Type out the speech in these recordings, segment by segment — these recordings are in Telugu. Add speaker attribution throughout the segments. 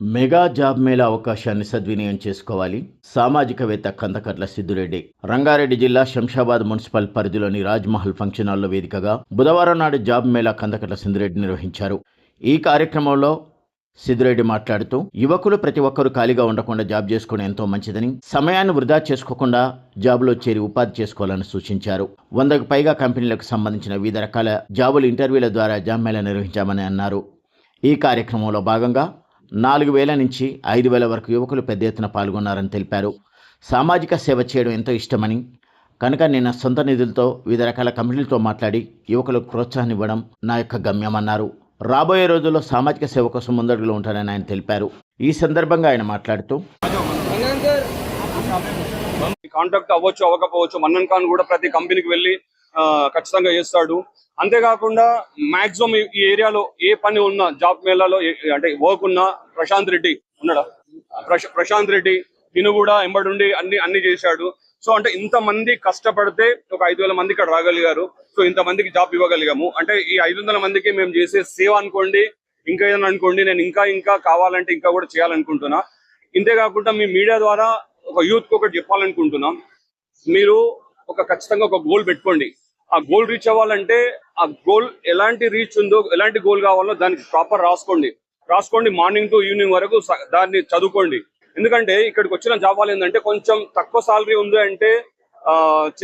Speaker 1: మెగా జాబ్ మేళా అవకాశాన్ని సద్వినియోగం చేసుకోవాలి. సామాజికవేత్త కందకట్ల సిద్దురెడ్డి. రంగారెడ్డి జిల్లా శంషాబాద్ మున్సిపల్ పరిధిలోని రాజ్మహల్ ఫంక్షన్ హాల్లో వేదికగా బుధవారం నాడు జాబ్ మేళా కందకట్ల సిద్దిరెడ్డి నిర్వహించారు. ఈ కార్యక్రమంలో సిద్దిరెడ్డి మాట్లాడుతూ యువకులు ప్రతి ఒక్కరూ ఖాళీగా ఉండకుండా జాబ్ చేసుకోవడం ఎంతో మంచిదని సమయాన్ని వృధా చేసుకోకుండా జాబ్లో చేరి ఉపాధి చేసుకోవాలని సూచించారు. వందకు పైగా కంపెనీలకు సంబంధించిన వివిధ రకాల జాబులు ఇంటర్వ్యూల ద్వారా జాబ్ మేళా నిర్వహించామని అన్నారు. ఈ కార్యక్రమంలో భాగంగా నాలుగు వేల నుంచి ఐదు వేల వరకు యువకులు పెద్ద ఎత్తున పాల్గొన్నారని తెలిపారు. సామాజిక సేవ చేయడం ఎంతో ఇష్టమని కనుక నేను సొంత నిధులతో వివిధ రకాల కంపెనీలతో మాట్లాడి యువకులకు ప్రోత్సాహం ఇవ్వడం నా యొక్క గమ్యమన్నారు. రాబోయే రోజుల్లో సామాజిక సేవ కోసం ముందడుగులో ఉంటానని ఆయన తెలిపారు. ఈ సందర్భంగా ఆయన మాట్లాడుతూ
Speaker 2: కాంటాక్ట్ అవ్వచ్చు అవ్వకపోవచ్చు మన్నన్ ఖాన్ కూడా ప్రతి కంపెనీకి వెళ్ళి ఖచ్చితంగా చేస్తాడు. అంతేకాకుండా మాక్సిమం ఈ ఏరియాలో ఏ పని ఉన్నా జాబ్ మేళాలో అంటే వర్క్ ఉన్నా ప్రశాంత్ రెడ్డి ఉన్నాడా? ప్రశాంత్ రెడ్డి తిను కూడా ఎంబడుండి అన్ని అన్ని చేశాడు. సో అంటే ఇంత మంది కష్టపడితే ఒక ఐదు వేల మంది ఇక్కడ రాగలిగారు. సో ఇంత మందికి జాబ్ ఇవ్వగలిగాము. అంటే ఈ ఐదు వందల మందికి మేము చేసే సేవ అనుకోండి ఇంకా ఏదైనా అనుకోండి నేను ఇంకా ఇంకా కావాలంటే ఇంకా కూడా చేయాలనుకుంటున్నా. ఇంతే కాకుండా మీ మీడియా ద్వారా ఒక యూత్ ఒకటి చెప్పాలనుకుంటున్నాం. మీరు ఒక ఖచ్చితంగా ఒక గోల్ పెట్టుకోండి. ఆ గోల్ రీచ్ అవ్వాలంటే ఆ గోల్ ఎలాంటి రీచ్ ఉందో ఎలాంటి గోల్ కావాలో దానికి ప్రాపర్ రాసుకోండి. రాసుకోండి మార్నింగ్ టు ఈవినింగ్ వరకు దాన్ని చదువుకోండి. ఎందుకంటే ఇక్కడికి వచ్చిన జాబ్ వాళ్ళు ఏంటంటే కొంచెం తక్కువ సాలరీ ఉంది అంటే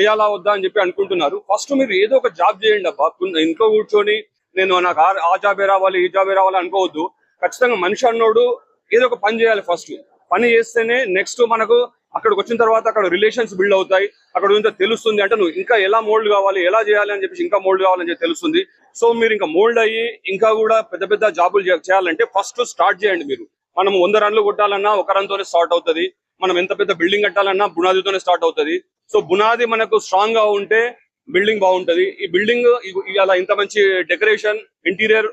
Speaker 2: చేయాలా వద్దా అని చెప్పి అనుకుంటున్నారు. ఫస్ట్ మీరు ఏదో ఒక జాబ్ చేయండి అబ్బా. ఇంట్లో కూర్చొని నేను నాకు ఆ- ఆ జాబే రావాలి ఈ జాబే రావాలి అనుకోవద్దు. ఖచ్చితంగా మనిషి అన్నోడు ఏదో ఒక పని చేయాలి ఫస్ట్ పని చేస్తేనే నెక్స్ట్ మనకు అక్కడికి వచ్చిన తర్వాత అక్కడ రిలేషన్స్ బిల్డ్ అవుతాయి. అక్కడ ఇంత తెలుస్తుంది అంటే నువ్వు ఇంకా ఎలా మోల్డ్ కావాలి ఎలా చేయాలి అని చెప్పేసి ఇంకా మోల్డ్ కావాలని చెప్పి తెలుస్తుంది. సో మీరు ఇంకా మోల్డ్ అయ్యి ఇంకా కూడా పెద్ద పెద్ద జాబులు చేయాలంటే ఫస్ట్ స్టార్ట్ చేయండి మీరు. మనం వంద రన్లు కొట్టాలన్నా ఒక రన్తోనే స్టార్ట్ అవుతుంది. మనం ఎంత పెద్ద బిల్డింగ్ కట్టాలన్నా బునాదితోనే స్టార్ట్ అవుతుంది. సో బునాది మనకు స్ట్రాంగ్గా ఉంటే బిల్డింగ్ బాగుంటది. ఈ బిల్డింగ్ ఇలా ఇంత మంచి డెకరేషన్ ఇంటీరియర్